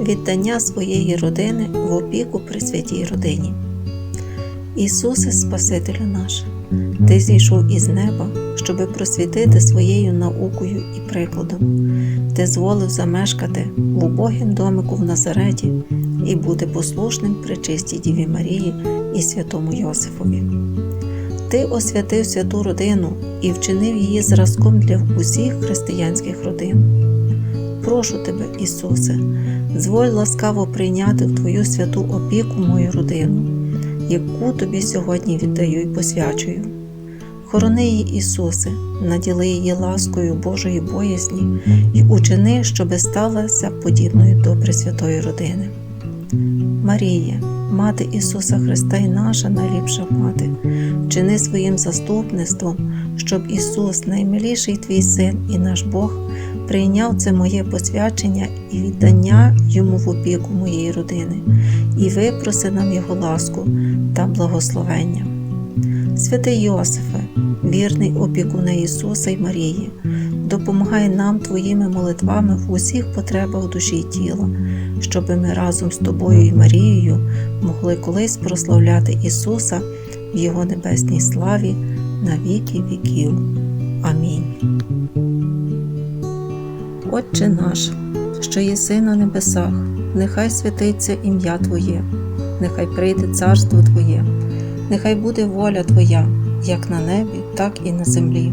віддання своєї родини в опіку при святій родині. Ісусе, Спасителю наш, Ти зійшов із неба, щоби просвітити своєю наукою і прикладом. Ти зволив замешкати в убогім домику в Назареті і бути послушним при чистій Діві Марії і святому Йосифові. Ти освятив святу родину і вчинив її зразком для усіх християнських родин. Прошу тебе, Ісусе, зволь ласкаво прийняти в Твою святу опіку мою родину, яку тобі сьогодні віддаю і посвячую. Хорони її, Ісусе, наділи її ласкою Божої боязні і учини, щоби сталася подібною до Пресвятої родини. Марія, Мати Ісуса Христа і наша найліпша мати, вчини своїм заступництвом, щоб Ісус, наймиліший Твій Син і наш Бог, прийняв це моє посвячення і віддання йому в опіку моєї родини, і випроси нам Його ласку та благословення. Святий Йосифе, вірний опікуне Ісуса й Марії, допомагай нам Твоїми молитвами в усіх потребах душі й тіла, щоби ми разом з Тобою і Марією могли колись прославляти Ісуса в Його небесній славі на віки віків. Амінь. Отче наш, що єси на небесах, нехай святиться ім'я Твоє, нехай прийде царство Твоє, нехай буде воля Твоя, як на небі, так і на землі.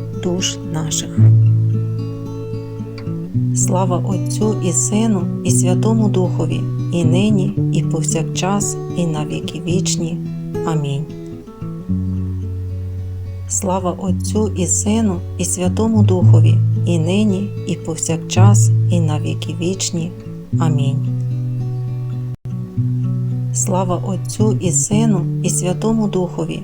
душ наших. Слава Отцю і Сину, і Святому Духові, і нині, і повсякчас, і на віки вічні. Амінь. Слава Отцю і Сину, і Святому Духові, і нині, і повсякчас, і на віки вічні. Амінь. Слава Отцю і Сину, і Святому Духові,